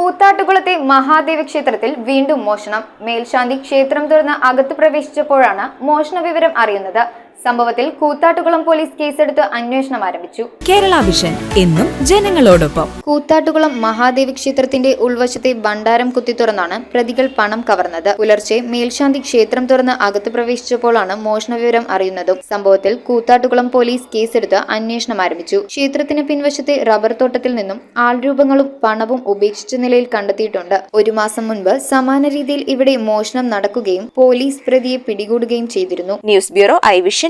കൂത്താട്ടുകുളത്തെ മഹാദേവ ക്ഷേത്രത്തിൽ വീണ്ടും മോഷണം. മേൽശാന്തി ക്ഷേത്രം തുറന്ന് അകത്ത് പ്രവേശിച്ചപ്പോഴാണ് മോഷണ വിവരം അറിയുന്നത്. സംഭവത്തിൽ കൂത്താട്ടുകുളം പോലീസ് കേസെടുത്ത് അന്വേഷണം ആരംഭിച്ചു. കേരള വിഷൻ എന്നും ജനങ്ങളോടൊപ്പം. കൂത്താട്ടുകുളം മഹാദേവി ക്ഷേത്രത്തിന്റെ ഉൾവശത്തെ ഭണ്ഡാരം കുത്തി തുറന്നാണ് പ്രതികൾ പണം കവർന്നത്. പുലർച്ചെ മേൽശാന്തി ക്ഷേത്രം തുറന്ന് അകത്ത് പ്രവേശിച്ചപ്പോഴാണ് മോഷണ വിവരം അറിയുന്നതും. സംഭവത്തിൽ കൂത്താട്ടുകുളം പോലീസ് കേസെടുത്ത് അന്വേഷണം ആരംഭിച്ചു. ക്ഷേത്രത്തിന് പിൻവശത്തെ റബ്ബർ തോട്ടത്തിൽ നിന്നും ആൾരൂപങ്ങളും പണവും ഉപേക്ഷിച്ച നിലയിൽ കണ്ടെത്തിയിട്ടുണ്ട്. ഒരു മാസം മുൻപ് സമാന രീതിയിൽ ഇവിടെ മോഷണം നടക്കുകയും പോലീസ് പ്രതിയെ പിടികൂടുകയും ചെയ്തിരുന്നു. News bureau I vision